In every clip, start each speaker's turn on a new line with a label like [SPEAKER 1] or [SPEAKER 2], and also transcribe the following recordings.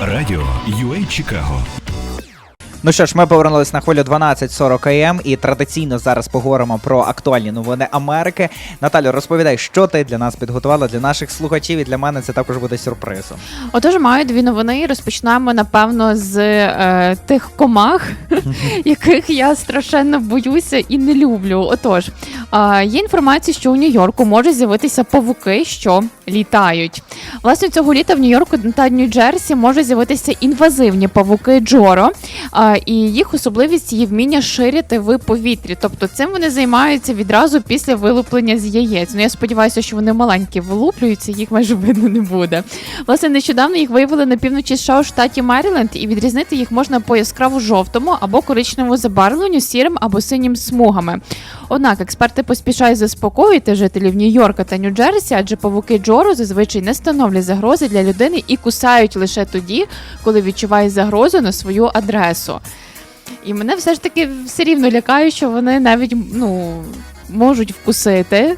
[SPEAKER 1] Радіо UA Чикаго.
[SPEAKER 2] Ну що ж, ми повернулись на хвилю 12.40 АМ і традиційно зараз поговоримо про актуальні новини Америки. Наталю, розповідай, що ти для нас підготувала для наших слухачів, і для мене це також буде сюрпризом.
[SPEAKER 3] Отож, маю дві новини. Розпочнемо напевно з е, тих комах, яких я страшенно боюся і не люблю. Отож, е, є інформація, що у Нью-Йорку можуть з'явитися павуки, що літають. Власне, цього літа в Нью-Йорку та Нью-Джерсі можуть з'явитися інвазивні павуки Джоро. Е, і їх особливість є вміння ширити в повітрі. Тобто цим вони займаються відразу після вилуплення з яєць. Ну я сподіваюся, що вони маленькі вилуплюються, їх майже видно не буде. Власне, нещодавно їх виявили на півночі США у штаті Меріленд, і відрізнити їх можна по яскраво жовтому або коричневому забарвленню, сірим або синім смугами. Однак експерти поспішають заспокоїти жителів Нью-Йорка та Нью-Джерсі, адже павуки Джору зазвичай не становлять загрози для людини і кусають лише тоді, коли відчувають загрозу на свою адресу. І мене все ж таки все рівно лякає, що вони навіть ну, можуть вкусити,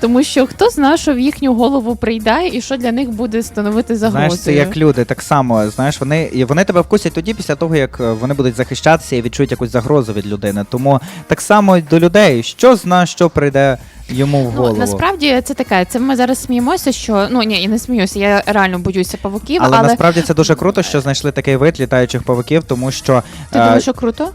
[SPEAKER 3] тому що хто знає, що в їхню голову прийде і що для них буде становити загрозою.
[SPEAKER 2] Знаєш, це як люди, так само. Знаєш, вони і вони тебе вкусять тоді, після того як е, вони будуть захищатися і відчують якусь загрозу від людини. Тому так само до людей, що зна, що прийде йому в голову.
[SPEAKER 3] Ну, насправді це таке. Це ми зараз сміємося, що ну ні, я не сміюся, я реально боюся павуків,
[SPEAKER 2] але,
[SPEAKER 3] але,
[SPEAKER 2] насправді це дуже круто, що знайшли такий вид літаючих павуків, тому що
[SPEAKER 3] ти
[SPEAKER 2] е,
[SPEAKER 3] думаєш, що круто?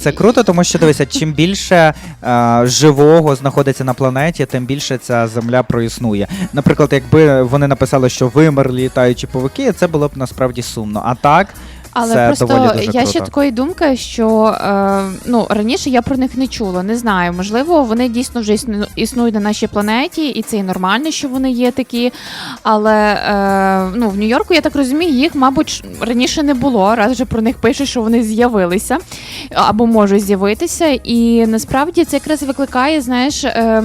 [SPEAKER 2] Це круто, тому що дивися, чим більше е, живого знаходиться на планеті, тим більше ця земля проіснує. Наприклад, якби вони написали, що вимерли літаючі павуки, це було б насправді сумно. А так,
[SPEAKER 3] Але
[SPEAKER 2] це
[SPEAKER 3] просто
[SPEAKER 2] доволі дуже
[SPEAKER 3] я
[SPEAKER 2] круто.
[SPEAKER 3] ще такої думки, що е, ну раніше я про них не чула, не знаю. Можливо, вони дійсно вже існу- існують на нашій планеті, і це і нормально, що вони є такі. Але е, ну в Нью-Йорку, я так розумію, їх, мабуть, ш- раніше не було. Раз вже про них пишуть, що вони з'явилися або можуть з'явитися. І насправді це якраз викликає, знаєш. Е,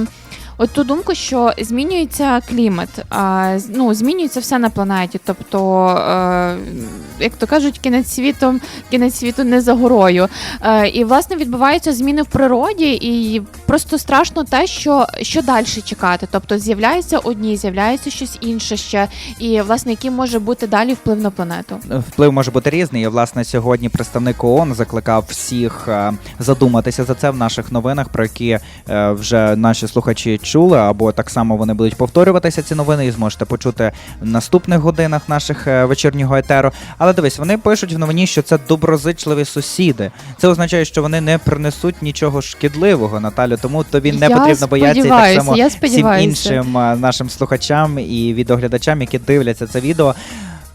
[SPEAKER 3] От ту думку, що змінюється клімат, а, ну, змінюється все на планеті. Тобто, е, як то кажуть, кінець світу, кінець світу не за горою. Е, і власне відбуваються зміни в природі, і просто страшно те, що, що далі чекати. Тобто з'являються одні, з'являється щось інше ще, і власне який може бути далі вплив на планету.
[SPEAKER 2] Вплив може бути різний. І, власне, сьогодні представник ООН закликав всіх е, задуматися за це в наших новинах, про які е, вже наші слухачі чули, або так само вони будуть повторюватися ці новини, і зможете почути в наступних годинах наших е, вечірнього етеру. Але дивись, вони пишуть в новині, що це доброзичливі сусіди. Це означає, що вони не принесуть нічого шкідливого, Наталю. Тому тобі не
[SPEAKER 3] Я
[SPEAKER 2] потрібно боятися і так само
[SPEAKER 3] я
[SPEAKER 2] всім іншим е, нашим слухачам і відеоглядачам, які дивляться це відео.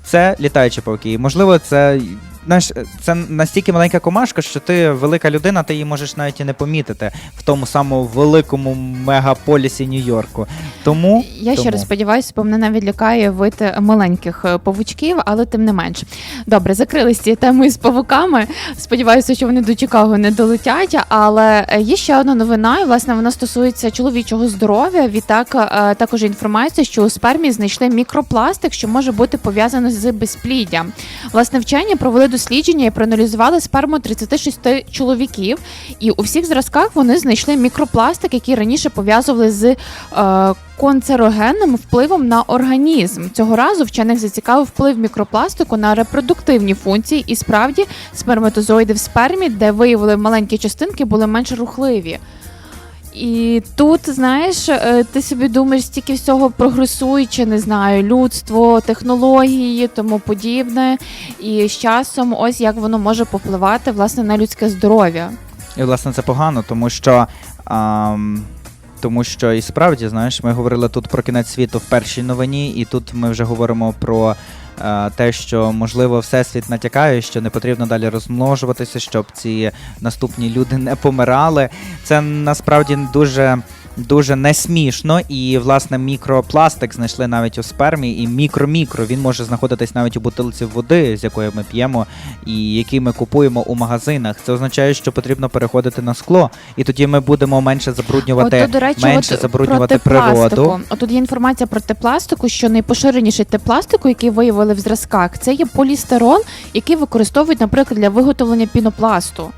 [SPEAKER 2] Це літаючі павуки. Можливо, це. Знаєш, це настільки маленька комашка, що ти велика людина, ти її можеш навіть і не помітити в тому самому великому мегаполісі Нью-Йорку. Тому
[SPEAKER 3] Я ще раз сподіваюся, бо мене навіть лякає вид маленьких е, павучків, але тим не менш. Добре, закрились ці теми з павуками. Сподіваюся, що вони до Чикаго не долетять. Але е, є ще одна новина, і власне вона стосується чоловічого здоров'я. Відтак е, також інформація, що у спермі знайшли мікропластик, що може бути пов'язано з безпліддям. Власне, вчені провели дослідження і проаналізували сперму 36 чоловіків, і у всіх зразках вони знайшли мікропластик, який раніше пов'язували з е, канцерогенним впливом на організм. Цього разу вчених зацікавив вплив мікропластику на репродуктивні функції, і справді сперматозоїди в спермі, де виявили маленькі частинки, були менш рухливі. І тут, знаєш, е, ти собі думаєш, стільки всього прогресуюче, не знаю, людство, технології, тому подібне. І з часом, ось як воно може попливати власне на людське здоров'я.
[SPEAKER 2] І власне це погано, тому що. ам, тому що і справді, знаєш, ми говорили тут про кінець світу в першій новині, і тут ми вже говоримо про те, що можливо всесвіт натякає, що не потрібно далі розмножуватися, щоб ці наступні люди не помирали. Це насправді дуже. Дуже не смішно, і власне мікропластик знайшли навіть у спермі, і мікро-мікро він може знаходитись навіть у бутилці води, з якої ми п'ємо, і які ми купуємо у магазинах. Це означає, що потрібно переходити на скло, і тоді ми будемо менше забруднювати,
[SPEAKER 3] От, до речі,
[SPEAKER 2] менше
[SPEAKER 3] от
[SPEAKER 2] забруднювати
[SPEAKER 3] про
[SPEAKER 2] природу.
[SPEAKER 3] От тут є інформація про тепластику, що найпоширеніший тепластику, який виявили в зразках, це є полістирол, який використовують, наприклад, для виготовлення пінопласту.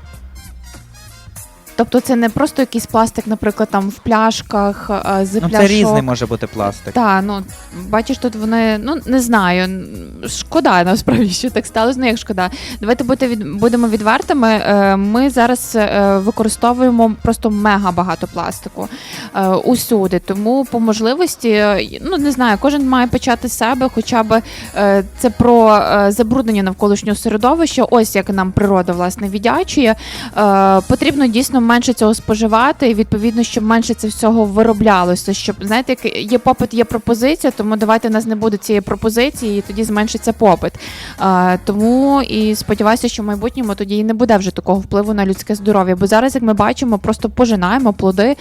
[SPEAKER 3] Тобто це не просто якийсь пластик, наприклад, там в пляшках, е, з
[SPEAKER 2] Ну,
[SPEAKER 3] пляшок.
[SPEAKER 2] це різний може бути пластик.
[SPEAKER 3] Так, ну бачиш, тут вони ну не знаю. Шкода насправді, що так сталося. Ну як шкода. Давайте бути від будемо відвертими. Е, Ми зараз е, використовуємо просто мега багато пластику е, усюди. Тому по можливості, е, ну не знаю, кожен має почати з себе, хоча б е, це про е, забруднення навколишнього середовища. Ось як нам природа власне віддячує. Е, Потрібно дійсно менше цього споживати, і відповідно, щоб менше це всього вироблялося. Щоб знаєте, як є попит, є пропозиція, тому давайте в нас не буде цієї пропозиції, і тоді зменшиться попит. Е, Тому і сподіваюся, що в майбутньому тоді і не буде вже такого впливу на людське здоров'я. Бо зараз, як ми бачимо, просто пожинаємо плоди е,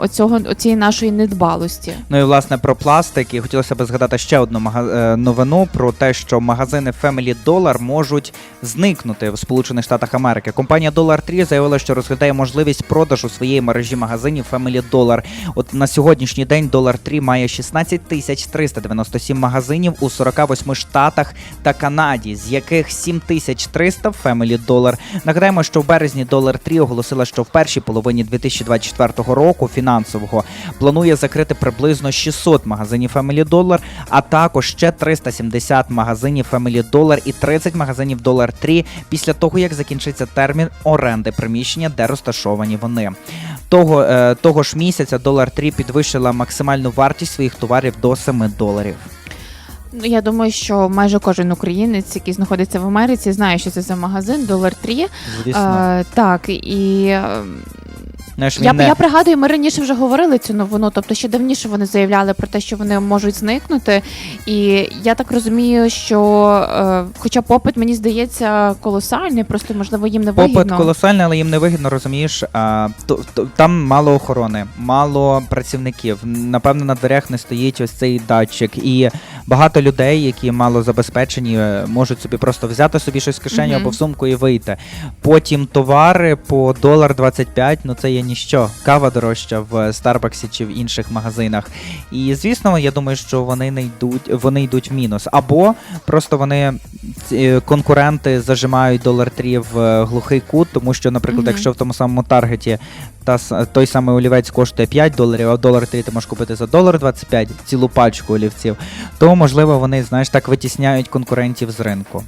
[SPEAKER 3] оцього оцієї нашої недбалості.
[SPEAKER 2] Ну і власне про пластик. І хотілося б згадати ще одну е, новину про те, що магазини Family Dollar можуть зникнути в Сполучених Штатах Америки. Компанія Dollar Tree заявила, що розглядає можливість продажу своєї мережі магазинів Family Dollar. От на сьогоднішній день Dollar Tree має 16 тисяч 397 магазинів у 48 штатах та Канаді, з яких 7 тисяч 300 Family Dollar. Нагадаємо, що в березні Dollar Tree оголосила, що в першій половині 2024 року фінансового планує закрити приблизно 600 магазинів Family Dollar, а також ще 370 магазинів Family Dollar і 30 магазинів Dollar Tree після того, як закінчиться термін оренди приміщення, де розташовані вони. Того, е, того ж місяця Dollar Tree підвищила максимальну вартість своїх товарів до 7 доларів.
[SPEAKER 3] Ну, я думаю, що майже кожен українець, який знаходиться в Америці, знає, що це за магазин Dollar Tree.
[SPEAKER 2] Звісно,
[SPEAKER 3] Е, так, і
[SPEAKER 2] Знаєш, він
[SPEAKER 3] я,
[SPEAKER 2] не...
[SPEAKER 3] я пригадую, ми раніше вже говорили цю новину, тобто ще давніше вони заявляли про те, що вони можуть зникнути. І я так розумію, що е, хоча попит, мені здається, колосальний, просто можливо їм не
[SPEAKER 2] Попит
[SPEAKER 3] вигідно.
[SPEAKER 2] колосальний, але їм не вигідно, розумієш. А, то, то, там мало охорони, мало працівників. Напевно, на дверях не стоїть ось цей датчик. І багато людей, які мало забезпечені, е, можуть собі просто взяти собі щось в кишеню
[SPEAKER 3] Мгм.
[SPEAKER 2] або в сумку і вийти. Потім товари по долар 25, ну це є ніщо. Кава дорожча в Старбаксі чи в інших магазинах. І звісно, я думаю, що вони не йдуть, вони йдуть в мінус. Або просто вони конкуренти зажимають долар 3 в е, глухий кут, тому що, наприклад,
[SPEAKER 3] Мгм.
[SPEAKER 2] якщо в тому самому таргеті та той самий олівець коштує 5 доларів, а долар 3 ти можеш купити за долар 25 цілу пачку олівців, то можливо вони знаєш так витісняють конкурентів з ринку.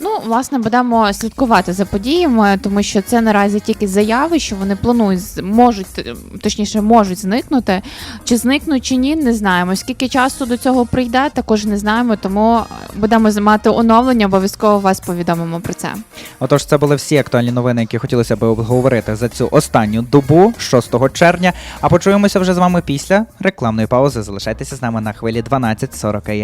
[SPEAKER 3] Ну, власне, будемо слідкувати за подіями, тому що це наразі тільки заяви, що вони планують можуть е, точніше можуть зникнути. Чи зникнуть, чи ні, не знаємо. Скільки часу до цього прийде, також не знаємо. Тому е, будемо мати оновлення. Обов'язково вас повідомимо про це.
[SPEAKER 2] Отож, це були всі актуальні новини, які хотілося б обговорити за цю останню добу 6 червня. А почуємося вже з вами після рекламної паузи. Залишайтеся з нами на хвилі 12.40